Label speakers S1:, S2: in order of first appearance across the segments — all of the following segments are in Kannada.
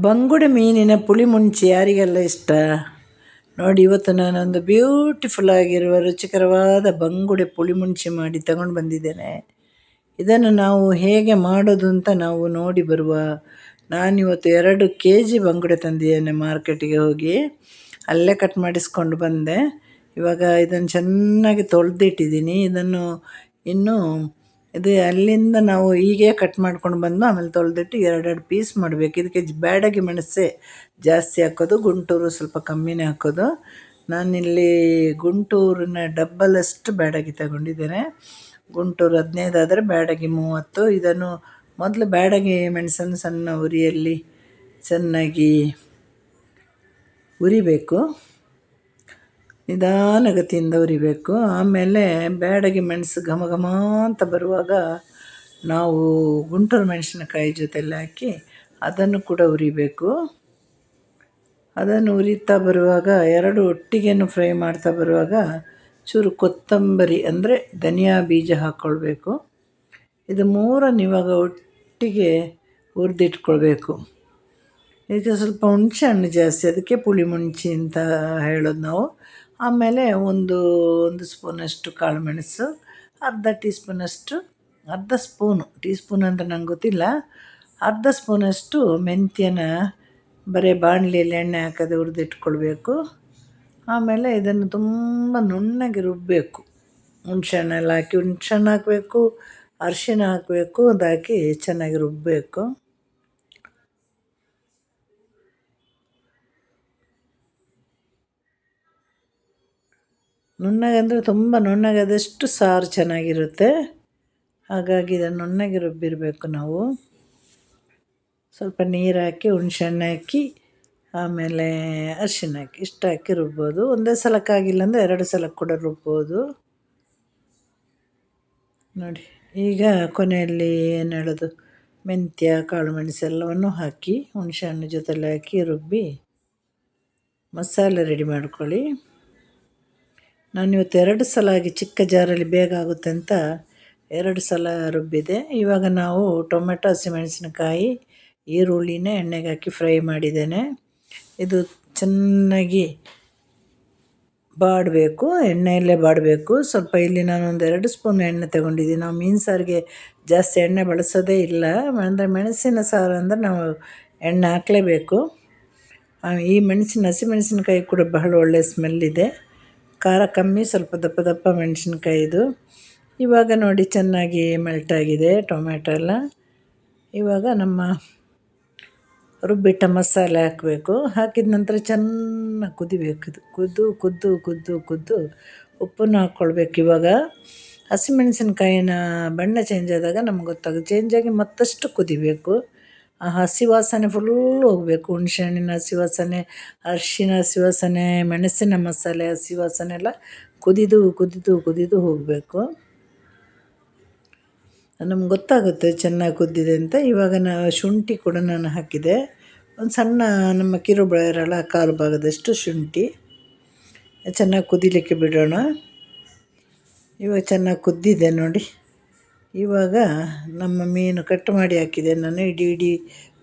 S1: ಬಂಗುಡೆ ಮೀನಿನ ಪುಳಿ ಮುಂಚಿ ಯಾರಿಗೆಲ್ಲ ಇಷ್ಟ? ನೋಡಿ, ಇವತ್ತು ನಾನೊಂದು ಬ್ಯೂಟಿಫುಲ್ ಆಗಿರುವ ರುಚಿಕರವಾದ ಬಂಗುಡೆ ಪುಳಿ ಮುಂಚಿ ಮಾಡಿ ತಗೊಂಡು ಬಂದಿದ್ದೇನೆ. ಇದನ್ನು ನಾವು ಹೇಗೆ ಮಾಡೋದು ಅಂತ ನಾವು ನೋಡಿ ಬರುವ ನಾನಿವತ್ತು ಎರಡು ಕೆ ಜಿ ಬಂಗುಡೆ ತಂದಿದ್ದೇನೆ ಮಾರ್ಕೆಟಿಗೆ ಹೋಗಿ. ಅಲ್ಲೇ ಕಟ್ ಮಾಡಿಸ್ಕೊಂಡು ಬಂದೆ. ಇವಾಗ ಇದನ್ನು ಚೆನ್ನಾಗಿ ತೊಳೆದಿಟ್ಟಿದ್ದೀನಿ. ಇದನ್ನು ಇನ್ನೂ ಇದು ಅಲ್ಲಿಂದ ನಾವು ಹೀಗೆ ಕಟ್ ಮಾಡ್ಕೊಂಡು ಬಂದು ಆಮೇಲೆ ತೊಳೆದಿಟ್ಟು ಎರಡೆರಡು ಪೀಸ್ ಮಾಡಬೇಕು. ಇದಕ್ಕೆ ಬ್ಯಾಡಗಿ ಮೆಣಸೆ ಜಾಸ್ತಿ ಹಾಕೋದು, ಗುಂಟೂರು ಸ್ವಲ್ಪ ಕಮ್ಮಿನೇ ಹಾಕೋದು. ನಾನಿಲ್ಲಿ ಗುಂಟೂರಿನ ಡಬ್ಬಲಷ್ಟು ಬ್ಯಾಡಗಿ ತಗೊಂಡಿದ್ದೇನೆ. ಗುಂಟೂರು ಹದಿನೈದಾದರೆ ಬ್ಯಾಡಗಿ ಮೂವತ್ತು. ಇದನ್ನು ಮೊದಲು ಬ್ಯಾಡಗಿ ಮೆಣಸನ್ನು ಸಣ್ಣ ಉರಿಯಲ್ಲಿ ಚೆನ್ನಾಗಿ ಉರಿಬೇಕು. ನಿಧಾನಗತಿಯಿಂದ ಉರಿಬೇಕು. ಆಮೇಲೆ ಬ್ಯಾಡಗಿ ಮೆಣಸು ಘಮ ಘಮ ಅಂತ ಬರುವಾಗ ನಾವು ಗುಂಟೂರು ಮೆಣಸಿನಕಾಯಿ ಜೊತೆಯಲ್ಲಿ ಹಾಕಿ ಅದನ್ನು ಕೂಡ ಉರಿಬೇಕು. ಅದನ್ನು ಉರಿತಾ ಬರುವಾಗ ಎರಡು ಒಟ್ಟಿಗೆನು ಫ್ರೈ ಮಾಡ್ತಾ ಬರುವಾಗ ಚೂರು ಕೊತ್ತಂಬರಿ ಅಂದರೆ ಧನಿಯಾ ಬೀಜ ಹಾಕ್ಕೊಳ್ಬೇಕು ಇದು ಮೂರನ್ನು ಇವಾಗ ಒಟ್ಟಿಗೆ ಹುರಿದಿಟ್ಕೊಳ್ಬೇಕು. ಇದಕ್ಕೆ ಸ್ವಲ್ಪ ಹುಣಸೆ ಹಣ್ಣು ಜಾಸ್ತಿ, ಅದಕ್ಕೆ ಪುಳಿ ಮುಂಚಿ ಅಂತ ಹೇಳೋದು ನಾವು. ಆಮೇಲೆ ಒಂದು ಒಂದು ಸ್ಪೂನಷ್ಟು ಕಾಳುಮೆಣಸು, ಅರ್ಧ ಟೀ ಸ್ಪೂನಷ್ಟು ಅರ್ಧ ಸ್ಪೂನು ಟೀ ಸ್ಪೂನ್ ಅಂದರೆ ನಂಗೆ ಗೊತ್ತಿಲ್ಲ, ಅರ್ಧ ಸ್ಪೂನಷ್ಟು ಮೆಂತ್ಯನ, ಬರೀ ಬಾಣಲಿಯಲ್ಲಿ ಎಣ್ಣೆ ಹಾಕದೆ ಹುರಿದಿಟ್ಕೊಳ್ಬೇಕು. ಆಮೇಲೆ ಇದನ್ನು ತುಂಬ ನುಣ್ಣಗೆ ರುಬ್ಬಬೇಕು ಹುಣ್ಸೆ ಹಣ್ಣೆಲ್ಲ ಹಾಕಿ ಹುಣ್ಸೆ ಹಣ್ಣು ಹಾಕಬೇಕು ಅರಿಶಿನ ಹಾಕಬೇಕು ಅದು ಚೆನ್ನಾಗಿ ರುಬ್ಬಬೇಕು ನುಣ್ಣಗೆ ಅಂದರೆ ತುಂಬ ನುಣ್ಣಗಾದಷ್ಟು ಸಾರು ಚೆನ್ನಾಗಿರುತ್ತೆ. ಹಾಗಾಗಿ ಇದನ್ನು ನುಣ್ಣಗೆ ರುಬ್ಬಿರಬೇಕು ನಾವು. ಸ್ವಲ್ಪ ನೀರು ಹಾಕಿ, ಹುಣ್ಸೆಹಣ್ಣು ಹಾಕಿ, ಆಮೇಲೆ ಅರಿಶಿನ ಹಾಕಿ, ಇಷ್ಟು ಹಾಕಿ ರುಬ್ಬೋದು. ಒಂದೇ ಸಲಕ್ಕಾಗಿಲ್ಲ ಅಂದರೆ ಎರಡು ಸಲ ಕೂಡ ರುಬ್ಬೋದು. ನೋಡಿ, ಈಗ ಕೊನೆಯಲ್ಲಿ ಏನು ಹೇಳೋದು? ಮೆಂತ್ಯ, ಕಾಳು ಮೆಣಸು ಎಲ್ಲವನ್ನು ಹಾಕಿ, ಹುಣಸೆಹಣ್ಣು ಜೊತೆಲಿ ಹಾಕಿ ರುಬ್ಬಿ ಮಸಾಲೆ ರೆಡಿ ಮಾಡ್ಕೊಳ್ಳಿ. ನಾನು ಇವತ್ತು ಎರಡು ಸಲ ಆಗಿ ಚಿಕ್ಕ ಜಾರಲ್ಲಿ ಬೇಗ ಆಗುತ್ತೆ ಅಂತ ಎರಡು ಸಲ ರುಬ್ಬಿದೆ. ಇವಾಗ ನಾವು ಟೊಮೆಟೊ, ಹಸಿಮೆಣಸಿನಕಾಯಿ, ಈರುಳ್ಳಿನೇ ಎಣ್ಣೆಗೆ ಹಾಕಿ ಫ್ರೈ ಮಾಡಿದ್ದೇನೆ. ಇದು ಚೆನ್ನಾಗಿ ಬಾಡಬೇಕು, ಎಣ್ಣೆಯಲ್ಲೇ ಬಾಡಬೇಕು. ಸ್ವಲ್ಪ ಇಲ್ಲಿ ನಾನು ಒಂದು ಎರಡು ಸ್ಪೂನ್ ಎಣ್ಣೆ ತಗೊಂಡಿದ್ದೀನಿ. ನಾವು ಮೀನು ಸಾರಿಗೆ ಜಾಸ್ತಿ ಎಣ್ಣೆ ಬಳಸೋದೇ ಇಲ್ಲ. ಅಂದರೆ ಮೆಣಸಿನ ಸಾರು ಅಂದರೆ ನಾವು ಎಣ್ಣೆ ಹಾಕಲೇಬೇಕು. ಈ ಮೆಣಸಿನ, ಹಸಿಮೆಣಸಿನಕಾಯಿ ಕೂಡ ಬಹಳ ಒಳ್ಳೆಯ ಸ್ಮೆಲ್ಲಿದೆ ಖಾರ ಕಮ್ಮಿ, ಸ್ವಲ್ಪ ದಪ್ಪ ದಪ್ಪ ಮೆಣಸಿನ್ಕಾಯಿದು. ಇವಾಗ ನೋಡಿ ಚೆನ್ನಾಗಿ ಮೆಲ್ಟಾಗಿದೆ ಟೊಮೆಟೊ ಎಲ್ಲ. ಇವಾಗ ನಮ್ಮ ರುಬ್ಬಿಟ್ಟ ಮಸಾಲೆ ಹಾಕಬೇಕು. ಹಾಕಿದ ನಂತರ ಚೆನ್ನಾಗಿ ಕುದಿಬೇಕು ಇದು. ಕುದ್ದು ಕುದ್ದು ಕುದ್ದು ಕುದ್ದು ಉಪ್ಪನ್ನು ಹಾಕ್ಕೊಳ್ಬೇಕು ಇವಾಗ. ಹಸಿಮೆಣಸಿನ್ಕಾಯಿನ ಬಣ್ಣ ಚೇಂಜ್ ಆದಾಗ ನಮ್ಗೆ ಗೊತ್ತಾಗುತ್ತೆ. ಚೇಂಜಾಗಿ ಮತ್ತಷ್ಟು ಕುದಿಬೇಕು. ಆ ಹಸಿ ವಾಸನೆ ಫುಲ್ಲು ಹೋಗಬೇಕು. ಹುಣ್ಸೆ ಹಣ್ಣಿನ ಹಸಿ ವಾಸನೆ ಅರಿಶಿನ ಹಸಿ ವಾಸನೆ ಮೆಣಸಿನ ಮಸಾಲೆ ಹಸಿ ವಾಸನೆ ಎಲ್ಲ ಕುದಿದು ಕುದಿದು ಕುದಿದು ಹೋಗಬೇಕು. ನಮ್ಗೆ ಗೊತ್ತಾಗುತ್ತೆ ಚೆನ್ನಾಗಿ ಕುದ್ದಿದೆ ಅಂತ. ಇವಾಗ ನಾ ಶುಂಠಿ ಕೂಡ ನಾನು ಹಾಕಿದೆ. ಒಂದು ಸಣ್ಣ ನಮ್ಮ ಕಿರು ಬೆಳೆಯರಲ್ಲ ಕಾಲು ಭಾಗದಷ್ಟು ಶುಂಠಿ. ಚೆನ್ನಾಗಿ ಕುದಿಲಿಕ್ಕೆ ಬಿಡೋಣ. ಇವಾಗ ಚೆನ್ನಾಗಿ ಕುದ್ದಿದೆ ನೋಡಿ. ಇವಾಗ ನಮ್ಮ ಮೀನು ಕಟ್ ಮಾಡಿ ಹಾಕಿದೆ. ನಾನು ಇಡೀ ಇಡೀ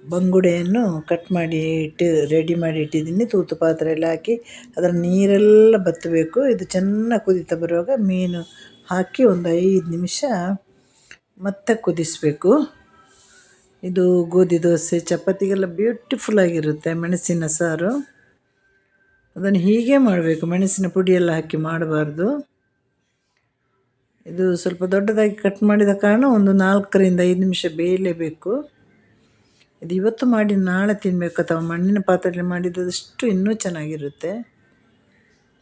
S1: ಬಂಗುಡೆಯನ್ನು ಕಟ್ ಮಾಡಿ ಇಟ್ಟು ರೆಡಿ ಮಾಡಿ ಇಟ್ಟಿದ್ದೀನಿ. ತೂತು ಪಾತ್ರೆಯಲ್ಲಿ ಹಾಕಿ ಅದರ ನೀರೆಲ್ಲ ಬತ್ತಬೇಕು. ಇದು ಚೆನ್ನಾಗಿ ಕುದೀತಾ ಬರುವಾಗ ಮೀನು ಹಾಕಿ ಒಂದು ಐದು ನಿಮಿಷ ಮತ್ತೆ ಕುದಿಸಬೇಕು. ಇದು ಗೋಧಿ ದೋಸೆ, ಚಪಾತಿಗೆಲ್ಲ ಬ್ಯೂಟಿಫುಲ್ ಆಗಿರುತ್ತೆ ಮೆಣಸಿನ ಸಾರು. ಅದನ್ನು ಹೀಗೆ ಮಾಡಬೇಕು. ಮೆಣಸಿನ ಪುಡಿಯೆಲ್ಲ ಹಾಕಿ ಮಾಡಬಾರ್ದು. ಇದು ಸ್ವಲ್ಪ ದೊಡ್ಡದಾಗಿ ಕಟ್ ಮಾಡಿದ ಕಾರಣ ಒಂದು ನಾಲ್ಕರಿಂದ ಐದು ನಿಮಿಷ ಬೇಯಲೇಬೇಕು. ಇದು ಇವತ್ತು ಮಾಡಿ ನಾಳೆ ತಿನ್ನಬೇಕು ಅಥವಾ ಮಣ್ಣಿನ ಪಾತ್ರೆಯಲ್ಲಿ ಮಾಡಿದಷ್ಟು ಇನ್ನೂ ಚೆನ್ನಾಗಿರುತ್ತೆ.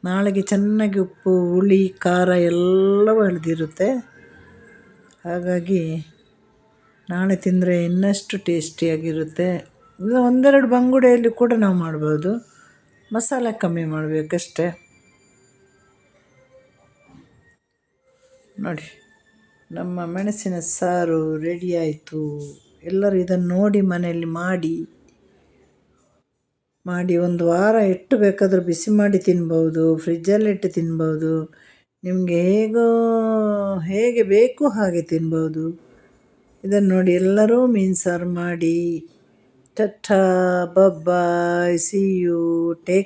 S1: ನಾಳೆಗೆ ಚೆನ್ನಾಗಿ ಉಪ್ಪು, ಹುಳಿ, ಖಾರ ಎಲ್ಲವೂ ಹಳದಿರುತ್ತೆ ಹಾಗಾಗಿ ನಾಳೆ ತಿಂದರೆ ಇನ್ನಷ್ಟು ಟೇಸ್ಟಿಯಾಗಿರುತ್ತೆ. ಇದು ಒಂದೆರಡು ಬಂಗುಡೆಯಲ್ಲಿ ಕೂಡ ನಾವು ಮಾಡ್ಬೋದು. ಮಸಾಲೆ ಕಮ್ಮಿ ಮಾಡಬೇಕಷ್ಟೇ. ನೋಡಿ, ನಮ್ಮ ಮೆಣಸಿನ ಸಾರು ರೆಡಿ ಆಯಿತು. ಎಲ್ಲರೂ ಇದನ್ನು ನೋಡಿ ಮನೆಯಲ್ಲಿ ಮಾಡಿ ಮಾಡಿ ಒಂದು ವಾರ ಇಟ್ಟು ಬೇಕಾದರೂ ಬಿಸಿ ಮಾಡಿ ತಿನ್ಬೋದು ಫ್ರಿಜ್ಜಲ್ಲಿಟ್ಟು ತಿನ್ಬೋದು. ನಿಮಗೆ ಹೇಗೋ, ಹೇಗೆ ಬೇಕು ಹಾಗೆ ತಿನ್ಬೋದು. ಇದನ್ನು ನೋಡಿ ಎಲ್ಲರೂ ಮೀನು ಸಾರು ಮಾಡಿ. Ta ta bye bye see you, take